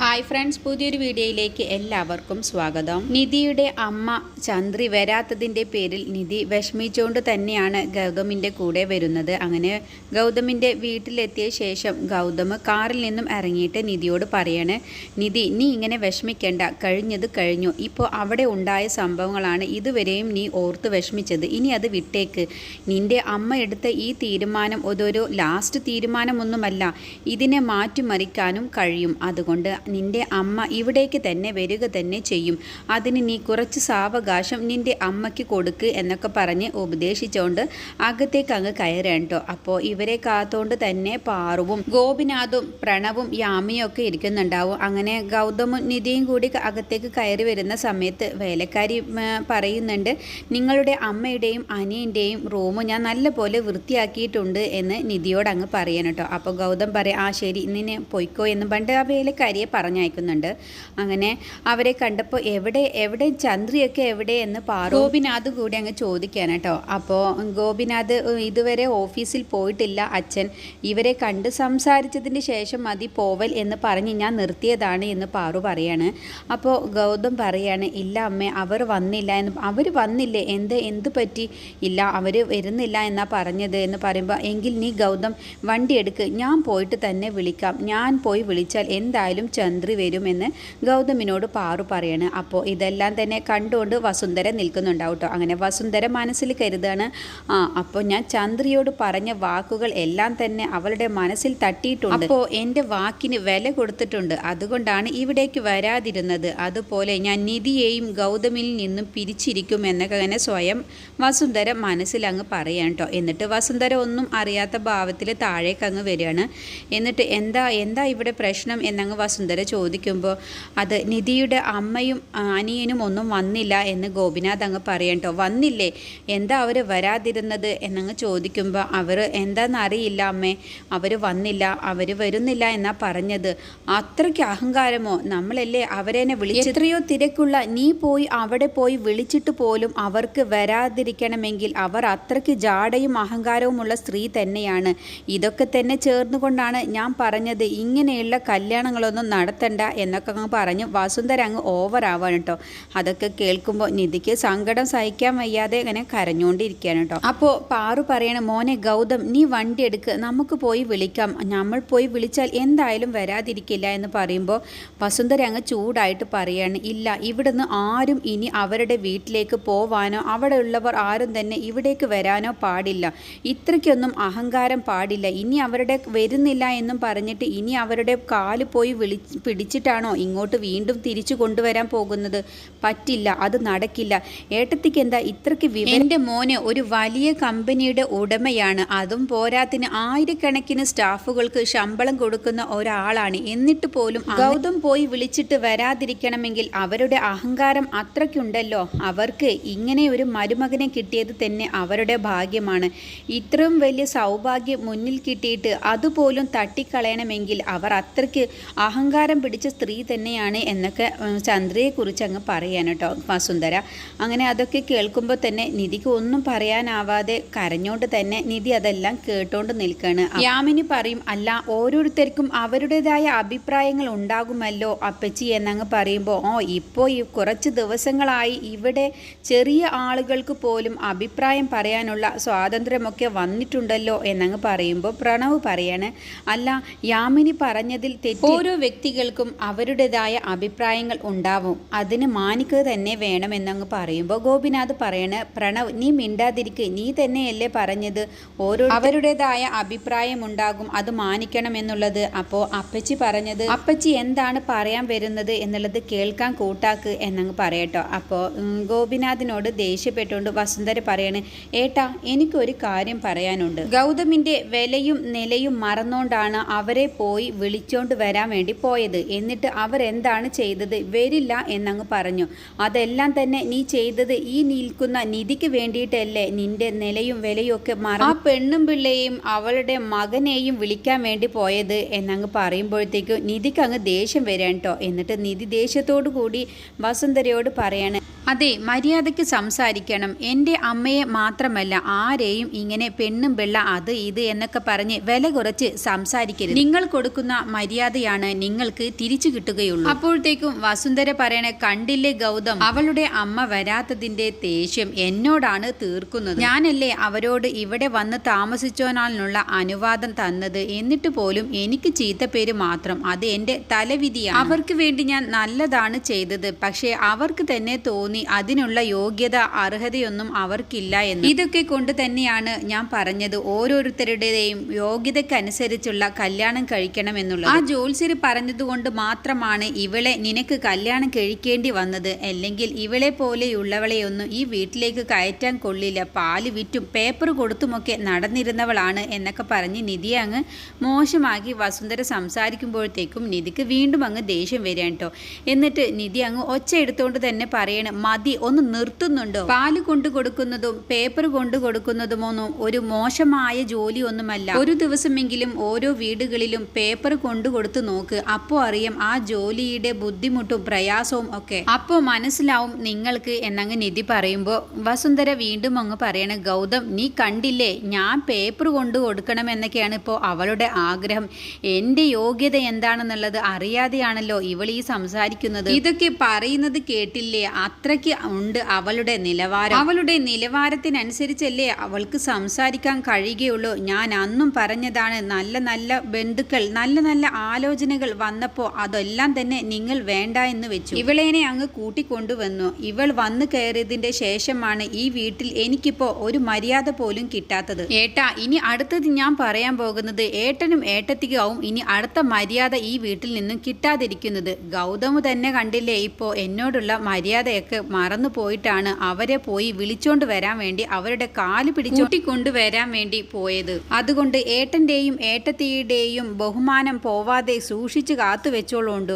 Hi friends പുതിയൊരു വീഡിയോയിലേക്ക് എല്ലാവർക്കും സ്വാഗതം. നിധിയുടെ അമ്മ ചന്ദ്രി വരാത്തതിന്റെ പേരിൽ നിധി വിഷമിച്ചുകൊണ്ട് തന്നെയാണ് ഗൗതമിന്റെ കൂടെ വരുന്നത്. അങ്ങനെ ഗൗതമിന്റെ വീട്ടിലെത്തിയ ശേഷം ഗൗതം കാറിൽ നിന്നും ഇറങ്ങിയിട്ട് നിധിയോട് പറയാണ് നിധി നീ ഇങ്ങനെ വിഷമിക്കേണ്ട. കഴിഞ്ഞത് കഴിഞ്ഞു. ഇപ്പോൾ അവിടെ ഉണ്ടായ സംഭവങ്ങളാണ് ഇതുവരെയും നീ ഓർത്ത് വിഷമിച്ചത്. ഇനി അത് വിട്ടേക്ക്. നിന്റെ അമ്മ എടുത്ത ഈ തീരുമാനം അതൊരു ലാസ്റ്റ് തീരുമാനമൊന്നുമല്ല. ഇതിനെ മാറ്റിമറിക്കാനും കഴിയും. അതുകൊണ്ട് നിന്റെ അമ്മ ഇവിടേക്ക് തന്നെ വരിക തന്നെ ചെയ്യും. അതിന് നീ കുറച്ച് സാവകാശം നിന്റെ അമ്മയ്ക്ക് കൊടുക്ക് എന്നൊക്കെ പറഞ്ഞ് ഉപദേശിച്ചുകൊണ്ട് അകത്തേക്ക് അങ്ങ് കയറേണ്ടോ അപ്പോൾ ഇവരെ കാത്തോണ്ട് തന്നെ പാറുവും ഗോപിനാഥും പ്രണവും യാമിയും ഒക്കെ ഇരിക്കുന്നുണ്ടാവും. അങ്ങനെ ഗൗതമും നിധിയും കൂടി അകത്തേക്ക് കയറി വരുന്ന സമയത്ത് വേലക്കാരി പറയുന്നുണ്ട് നിങ്ങളുടെ അമ്മയുടെയും അനിയന്റെയും റൂം ഞാൻ നല്ലപോലെ വൃത്തിയാക്കിയിട്ടുണ്ട് എന്ന് നിധിയോട് അങ്ങ് പറയണം കേട്ടോ. അപ്പോൾ ഗൗതം പറയാം ആ ശരി നിന്നെ പൊയ്ക്കോ എന്ന്. പണ്ട് ആ വേലക്കാരിയെ പറഞ്ഞയക്കുന്നുണ്ട്. അങ്ങനെ അവരെ കണ്ടപ്പോൾ എവിടെ എവിടെ ചന്ദ്രിയൊക്കെ എവിടെ എന്ന് പാറു ഗോപിനാഥ് കൂടി അങ്ങ് ചോദിക്കാൻ കേട്ടോ. അപ്പോൾ ഗോപിനാഥ് ഇതുവരെ ഓഫീസിൽ പോയിട്ടില്ല അച്ഛൻ. ഇവരെ കണ്ട് സംസാരിച്ചതിന് ശേഷം മതി പോവൽ എന്ന് പറഞ്ഞ് ഞാൻ നിർത്തിയതാണ് എന്ന് പാറു പറയാണ്. അപ്പോൾ ഗൗതം പറയാണ് ഇല്ല അമ്മേ അവർ വന്നില്ല എന്ന് അവർ വന്നില്ലേ? എന്ത് എന്ത് പറ്റി? ഇല്ല അവർ വരുന്നില്ല എന്നാ പറഞ്ഞത് എന്ന് പറയുമ്പോൾ എങ്കിൽ നീ ഗൗതം വണ്ടി എടുക്ക് ഞാൻ പോയിട്ട് തന്നെ വിളിക്കാം. ഞാൻ പോയി വിളിച്ചാൽ എന്തായാലും വരുമെന്ന് ഗൗതമിനോട് പാറു പറയാണ്. അപ്പോൾ ഇതെല്ലാം തന്നെ കണ്ടുകൊണ്ട് വസുന്ധര നിൽക്കുന്നുണ്ടാവും കേട്ടോ അങ്ങനെ വസുന്ധര മനസ്സിൽ കരുതാണ് ആ അപ്പോൾ ഞാൻ ചന്ദ്രിയോട് പറഞ്ഞ വാക്കുകൾ എല്ലാം തന്നെ അവളുടെ മനസ്സിൽ തട്ടിയിട്ടുണ്ട്. അപ്പോൾ എന്റെ വാക്കിന് വില കൊടുത്തിട്ടുണ്ട്. അതുകൊണ്ടാണ് ഇവിടേക്ക് വരാതിരുന്നത്. അതുപോലെ ഞാൻ നിധിയെയും ഗൗതമിൽ നിന്നും പിരിച്ചിരിക്കും എന്നൊക്കെ അങ്ങനെ സ്വയം വസുന്ധര മനസ്സിൽ അങ്ങ് പറയാൻ കേട്ടോ എന്നിട്ട് വസുന്ധര ഒന്നും അറിയാത്ത ഭാവത്തിൽ താഴേക്ക് അങ്ങ് വരികയാണ്. എന്നിട്ട് എന്താ എന്താ ഇവിടെ പ്രശ്നം എന്നങ്ങ് വസുന്ധര ചോദിക്കുമ്പോൾ അത് നിധിയുടെ അമ്മയും അനിയനും ഒന്നും വന്നില്ല എന്ന് ഗോപിനാഥ് അങ്ങ് പറയണ്ടോ വന്നില്ലേ? എന്താ അവർ വരാതിരുന്നത്? എന്നങ്ങ് ചോദിക്കുമ്പോൾ അവർ എന്താണെന്ന് അറിയില്ല അമ്മേ. അവർ വന്നില്ല. അവർ വരുന്നില്ല എന്നാ പറഞ്ഞത്. അത്രയ്ക്ക് അഹങ്കാരമോ? നമ്മളല്ലേ അവരെന്നെ വിളിച്ച് എത്രയോ തിരക്കുള്ള നീ പോയി അവിടെ പോയി വിളിച്ചിട്ട് പോലും അവർക്ക് വരാതിരിക്കണമെങ്കിൽ അവർ അത്രയ്ക്ക് ജാടയും അഹങ്കാരവുമുള്ള സ്ത്രീ തന്നെയാണ്. ഇതൊക്കെ തന്നെ ചേർന്നുകൊണ്ടാണ് ഞാൻ പറഞ്ഞത്. ഇങ്ങനെയുള്ള കല്യാണങ്ങളൊന്നും നടത്തണ്ട എന്നൊക്കെ അങ്ങ് പറഞ്ഞു. വസുന്ധര അങ്ങ് ഓവറാവാണ് കേട്ടോ അതൊക്കെ കേൾക്കുമ്പോൾ നിധിക്ക് സങ്കടം സഹിക്കാൻ വയ്യാതെ ഇങ്ങനെ കരഞ്ഞുകൊണ്ടിരിക്കുകയാണ് കേട്ടോ അപ്പോൾ പാറു പറയണ മോനെ ഗൗതം നീ വണ്ടി എടുക്ക്. നമുക്ക് പോയി വിളിക്കാം. നമ്മൾ പോയി വിളിച്ചാൽ എന്തായാലും വരാതിരിക്കില്ല എന്ന് പറയുമ്പോൾ വസുന്ധര അങ്ങ് ചൂടായിട്ട് പറയാണ് ഇല്ല ഇവിടുന്ന് ആരും ഇനി അവരുടെ വീട്ടിലേക്ക് പോവാനോ അവിടെ ഉള്ളവർ ആരും തന്നെ ഇവിടേക്ക് വരാനോ പാടില്ല. ഇത്രയ്ക്കൊന്നും അഹങ്കാരം പാടില്ല. ഇനി അവരുടെ വരുന്നില്ല എന്നും പറഞ്ഞിട്ട് ഇനി അവരുടെ കാൽ പോയി വിളി പിടിച്ചിട്ടാണോ ഇങ്ങോട്ട് വീണ്ടും തിരിച്ചു കൊണ്ടുവരാൻ പോകുന്നത്? പറ്റില്ല അത് നടക്കില്ല. ഏട്ടത്തിക്ക് എന്താ ഇത്രയ്ക്ക് എന്റെ മോന് ഒരു വലിയ കമ്പനിയുടെ ഉടമയാണ്. അതും പോരാത്തിന് ആയിരക്കണക്കിന് സ്റ്റാഫുകൾക്ക് ശമ്പളം കൊടുക്കുന്ന ഒരാളാണ്. എന്നിട്ട് പോലും ഗൗതം പോയി വിളിച്ചിട്ട് വരാതിരിക്കണമെങ്കിൽ അവരുടെ അഹങ്കാരം അത്രയ്ക്കുണ്ടല്ലോ. അവർക്ക് ഇങ്ങനെ ഒരു മരുമകനെ കിട്ടിയത് തന്നെ അവരുടെ ഭാഗ്യമാണ്. ഇത്രയും വലിയ സൗഭാഗ്യം മുന്നിൽ കിട്ടിയിട്ട് അതുപോലും തട്ടിക്കളയണമെങ്കിൽ അവർ അത്രയ്ക്ക് അഹങ്കാരം പിടിച്ച സ്ത്രീ തന്നെയാണ് എന്നൊക്കെ ചന്ദ്രയെക്കുറിച്ച് അങ്ങ് പറയാൻ കേട്ടോ വസുന്ധര. അങ്ങനെ അതൊക്കെ കേൾക്കുമ്പോൾ തന്നെ നിധിക്ക് ഒന്നും പറയാനാവാതെ കരഞ്ഞോണ്ട് തന്നെ നിധി അതെല്ലാം കേട്ടോണ്ട് നിൽക്കുകയാണ് യാമിനി പറയും അല്ല ഓരോരുത്തർക്കും അവരുടേതായ അഭിപ്രായങ്ങൾ ഉണ്ടാകുമല്ലോ അപ്പച്ചി എന്നങ്ങ് പറയുമ്പോൾ ഓ ഇപ്പോൾ ഈ കുറച്ച് ദിവസങ്ങളായി ഇവിടെ ചെറിയ ആളുകൾക്ക് പോലും അഭിപ്രായം പറയാനുള്ള സ്വാതന്ത്ര്യമൊക്കെ വന്നിട്ടുണ്ടല്ലോ എന്നങ്ങ് പറയുമ്പോൾ പ്രണവ് പറയാണ് അല്ല യാമിനി പറഞ്ഞതിൽ തെറ്റ് ഓരോ വ്യക്തികൾക്കും അവരുടേതായ അഭിപ്രായങ്ങൾ ഉണ്ടാവും. അതിന് മാനിക്കുക തന്നെ വേണമെന്നങ്ങ് പറയുമ്പോൾ ഗോപിനാഥ് പറയണ പ്രണവ് നീ മിണ്ടാതിരിക്ക് നീ തന്നെയല്ലേ പറഞ്ഞത്? ഓരോ അവരുടേതായ അഭിപ്രായം ഉണ്ടാകും അത് മാനിക്കണം എന്നുള്ളത്. അപ്പോൾ അപ്പച്ചി പറഞ്ഞത് അപ്പച്ചി എന്താണ് പറയാൻ വരുന്നത് എന്നുള്ളത് കേൾക്കാൻ കൂട്ടാക്ക് എന്നങ്ങ് പറയട്ടോ. അപ്പോൾ ഗോപിനാഥിനോട് ദേഷ്യപ്പെട്ടുകൊണ്ട് വസുന്ധര പറയണ് ഏട്ടാ എനിക്കൊരു കാര്യം പറയാനുണ്ട്. ഗൗതമിന്റെ വിലയും നിലയും മറന്നുകൊണ്ടാണ് അവരെ പോയി വിളിച്ചോണ്ട് വരാൻ വേണ്ടി പോയത്. എന്നിട്ട് അവരെന്താണ് ചെയ്തത്? വരില്ല എന്നങ്ങ് പറഞ്ഞു. അതെല്ലാം തന്നെ നീ ചെയ്തത് ഈ നിൽക്കുന്ന നിധിക്ക് വേണ്ടിയിട്ടല്ലേ? നിന്റെ നിലയും വിലയും ഒക്കെ മറ ആ പെണ്ണും പിള്ളയെയും അവളുടെ മകനെയും വിളിക്കാൻ വേണ്ടി പോയത് എന്നങ്ങ് പറയുമ്പോഴത്തേക്കും നിധിക്ക് അങ്ങ് ദേഷ്യം വരാൻ കേട്ടോ എന്നിട്ട് നിധി ദേഷ്യത്തോടു കൂടി വസുന്ധരയോട് പറയാണ് അതെ മര്യാദയ്ക്ക് സംസാരിക്കണം. എന്റെ അമ്മയെ മാത്രമല്ല ആരെയും ഇങ്ങനെ പെണ്ണും പിള്ള അത് ഇത് എന്നൊക്കെ പറഞ്ഞ് വില കുറച്ച് സംസാരിക്കരുത്. നിങ്ങൾ കൊടുക്കുന്ന മര്യാദയാണ് നിങ്ങൾ നിങ്ങൾക്ക് തിരിച്ചു കിട്ടുകയുള്ളൂ. അപ്പോഴത്തേക്കും വസുന്ധര പറയണ കണ്ടില്ലേ ഗൗതം അവളുടെ അമ്മ വരാത്തതിന്റെ ദേഷ്യം എന്നോടാണ് തീർക്കുന്നത്. ഞാനല്ലേ അവരോട് ഇവിടെ വന്ന് താമസിച്ചോനാളിനുള്ള അനുവാദം തന്നത്? എന്നിട്ട് പോലും എനിക്ക് ചീത്തപ്പേര് മാത്രം. അത് എന്റെ തലവിധിയാണ്. അവർക്ക് വേണ്ടി ഞാൻ നല്ലതാണ് ചെയ്തത്. പക്ഷേ അവർക്ക് തന്നെ തോന്നി അതിനുള്ള യോഗ്യത അർഹതയൊന്നും അവർക്കില്ല എന്ന്. ഇതൊക്കെ കൊണ്ട് തന്നെയാണ് ഞാൻ പറഞ്ഞത് ഓരോരുത്തരുടെയും യോഗ്യതക്കനുസരിച്ചുള്ള കല്യാണം കഴിക്കണം എന്നുള്ളത് ആ ജോത്സ്യർ പറഞ്ഞതുകൊണ്ട് മാത്രമാണ് ഇവളെ നിനക്ക് കല്യാണം കഴിക്കേണ്ടി വന്നത്. അല്ലെങ്കിൽ ഇവളെ പോലെയുള്ളവളെയൊന്നും ഈ വീട്ടിലേക്ക് കയറ്റാൻ കൊള്ളില്ല. പാൽ വിറ്റും പേപ്പർ കൊടുത്തുമൊക്കെ നടന്നിരുന്നവളാണ് എന്നൊക്കെ പറഞ്ഞ് നിധി അങ്ങ് മോശമാക്കി വസുന്ധര സംസാരിക്കുമ്പോഴത്തേക്കും നിധിക്ക് വീണ്ടും അങ്ങ് ദേഷ്യം വരികയാണ് കേട്ടോ. എന്നിട്ട് നിധി അങ്ങ് ഒച്ച എടുത്തുകൊണ്ട് തന്നെ പറയണം മതി ഒന്ന് നിർത്തുന്നുണ്ടോ? പാൽ കൊണ്ടു കൊടുക്കുന്നതും പേപ്പർ കൊണ്ടു കൊടുക്കുന്നതുമൊന്നും ഒരു മോശമായ ജോലിയൊന്നുമല്ല. ഒരു ദിവസമെങ്കിലും ഓരോ വീടുകളിലും പേപ്പർ കൊണ്ടു കൊടുത്ത് നോക്ക്. അപ്പോൾ അറിയാം ആ ജോലിയുടെ ബുദ്ധിമുട്ടും പ്രയാസവും ഒക്കെ. അപ്പോൾ മനസ്സിലാവും നിങ്ങൾക്ക് എന്നങ്ങ് നിധി പറയുമ്പോൾ വസുന്ധര വീണ്ടും അങ്ങ് പറയണ ഗൗതം നീ കണ്ടില്ലേ? ഞാൻ പേപ്പർ കൊണ്ടു കൊടുക്കണമെന്നൊക്കെയാണ് ഇപ്പോൾ അവളുടെ ആഗ്രഹം. എന്റെ യോഗ്യത എന്താണെന്നുള്ളത് അറിയാതെയാണല്ലോ ഇവൾ ഈ സംസാരിക്കുന്നത്. ഇതൊക്കെ പറയുന്നത് കേട്ടില്ലേ? അത്രയ്ക്ക് ഉണ്ട് അവളുടെ നിലവാരം. അവളുടെ നിലവാരത്തിനനുസരിച്ചല്ലേ അവൾക്ക് സംസാരിക്കാൻ കഴിയുകയുള്ളൂ. ഞാൻ അന്നും പറഞ്ഞതാണ് നല്ല നല്ല ബന്ധുക്കൾ നല്ല നല്ല ആലോചനകൾ വന്നപ്പോൾ അതെല്ലാം തന്നെ നിങ്ങൾ വേണ്ട എന്ന് വെച്ചു. ഇവളേനെ അങ്ങ് കൂട്ടിക്കൊണ്ടുവന്നു. ഇവൾ വന്നു കയറിയതിന്റെ ശേഷമാണ് ഈ വീട്ടിൽ എനിക്കിപ്പോ ഒരു മര്യാദ പോലും കിട്ടാത്തത്. ഏട്ടാ ഇനി അടുത്തത് ഞാൻ പറയാൻ പോകുന്നത് ഏട്ടനും ഏട്ടത്തികാവും ഇനി അടുത്ത മര്യാദ ഈ വീട്ടിൽ നിന്നും കിട്ടാതിരിക്കുന്നത്. ഗൗതമ് തന്നെ കണ്ടില്ലേ ഇപ്പോൾ എന്നോടുള്ള മര്യാദയൊക്കെ മറന്നു പോയിട്ടാണ് അവരെ പോയി വിളിച്ചോണ്ട് വരാൻ വേണ്ടി അവരുടെ കാൽ പിടിച്ചൂട്ടിക്കൊണ്ടു വരാൻ വേണ്ടി പോയത്. അതുകൊണ്ട് ഏട്ടന്റെയും ഏട്ടത്തിയുടെയും ബഹുമാനം പോവാതെ സൂക്ഷിച്ച് കാത്തു വെച്ചോളുണ്ട്.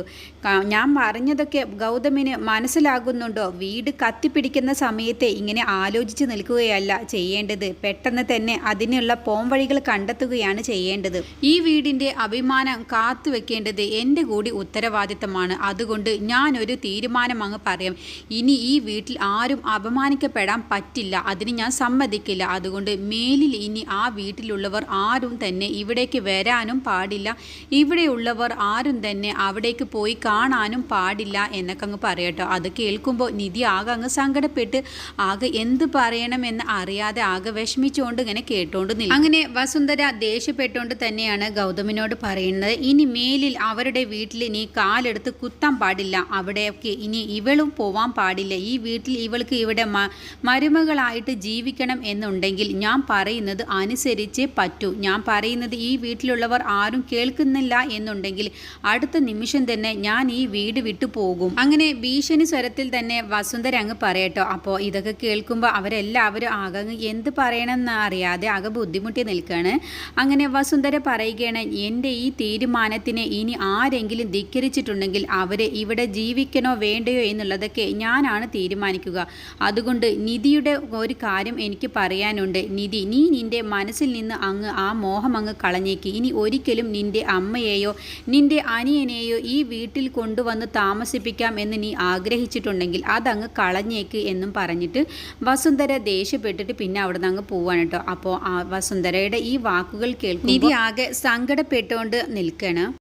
ഞാൻ പറഞ്ഞതൊക്കെ ഗൗതമിന് മനസ്സിലാകുന്നുണ്ടോ? വീട് കത്തിപ്പിടിക്കുന്ന സമയത്തെ ഇങ്ങനെ ആലോചിച്ച് നിൽക്കുകയല്ല ചെയ്യേണ്ടത്. പെട്ടെന്ന് തന്നെ അതിനുള്ള പോംവഴികൾ കണ്ടെത്തുകയാണ് ചെയ്യേണ്ടത്. ഈ വീടിന്റെ അഭിമാനം കാത്തു വെക്കേണ്ടത് എന്റെ കൂടി ഉത്തരവാദിത്തമാണ്. അതുകൊണ്ട് ഞാനൊരു തീരുമാനം അങ്ങ് പറയാം. ഇനി ഈ വീട്ടിൽ ആരും അപമാനിക്കപ്പെടാൻ പറ്റില്ല. അതിന് ഞാൻ സമ്മതിക്കില്ല. അതുകൊണ്ട് മേലിൽ ഇനി ആ വീട്ടിലുള്ളവർ ആരും തന്നെ ഇവിടേക്ക് വരാനും പാടില്ല. ഇവിടെയുള്ളവർ ആരും തന്നെ അവിടേക്ക് പോയി കാണാനും പാടില്ല എന്നൊക്കെ അങ്ങ് പറയട്ടോ അത് കേൾക്കുമ്പോൾ നിധി ആകെ അങ്ങ് സങ്കടപ്പെട്ട് ആകെ എന്ത് പറയണമെന്ന് അറിയാതെ ആകെ വിഷമിച്ചുകൊണ്ട് ഇങ്ങനെ കേട്ടോണ്ട് നിൽക്കും. അങ്ങനെ വസുന്ധര ദേഷ്യപ്പെട്ടുകൊണ്ട് തന്നെയാണ് ഗൗതമിനോട് പറയുന്നത്. ഇനി മേലിൽ അവരുടെ വീട്ടിൽ ഇനി കാലെടുത്ത് കുത്താൻ പാടില്ല. അവിടെയൊക്കെ ഇനി ഇവളും പോവാൻ പാടില്ല. ഈ വീട്ടിൽ ഇവൾക്ക് ഇവിടെ മരുമകളായിട്ട് ജീവിക്കണം എന്നുണ്ടെങ്കിൽ ഞാൻ പറയുന്നത് അനുസരിച്ചേ പറ്റൂ. ഞാൻ പറയുന്നത് ഈ വീട്ടിലുള്ളവർ ആരും കേൾക്കുന്നില്ല എന്നുണ്ടെങ്കിൽ അടുത്ത നിമിഷം തന്നെ ഞാൻ ഈ വീട് വിട്ടു പോകും. അങ്ങനെ ഭീഷണി സ്വരത്തിൽ തന്നെ വസുന്ധര അങ്ങ് പറയട്ടോ അപ്പോൾ ഇതൊക്കെ കേൾക്കുമ്പോൾ അവരെല്ലാവരും ആകെ എന്ത് പറയണമെന്ന് അറിയാതെ ആകെ ബുദ്ധിമുട്ടി നിൽക്കുകയാണ് അങ്ങനെ വസുന്ധര പറയുകയാണ് എന്റെ ഈ തീരുമാനത്തിനെ ഇനി ആരെങ്കിലും ധിക്കരിച്ചിട്ടുണ്ടെങ്കിൽ അവരെ ഇവിടെ ജീവിക്കണോ വേണ്ടയോ എന്നുള്ളതൊക്കെ ഞാനാണ് തീരുമാനിക്കുക. അതുകൊണ്ട് നിധിയുടെ ഒരു കാര്യം എനിക്ക് പറയാനുണ്ട്. നിധി നീ നിന്റെ മനസ്സിൽ നിന്ന് അങ്ങ് ആ മോഹം അങ്ങ് കളഞ്ഞേക്ക്. ഇനി ഒരിക്കലും നിന്റെ അമ്മയെയോ നിന്റെ അനിയനെയോ ഈ വീട്ടിൽ കൊണ്ടുവന്ന് താമസിപ്പിക്കാം എന്ന് നീ ആഗ്രഹിച്ചിട്ടുണ്ടെങ്കിൽ അതങ്ങ് കളഞ്ഞേക്ക് എന്നും പറഞ്ഞിട്ട് വസുന്ധര ദേഷ്യപ്പെട്ടിട്ട് പിന്നെ അവിടെ നിന്ന് അങ്ങ് പോവാണ് കേട്ടോ. അപ്പോൾ ആ വസുന്ധരയുടെ ഈ വാക്കുകൾ കേൾക്കും നിധി ആകെ സങ്കടപ്പെട്ടുകൊണ്ട് നിൽക്കണം.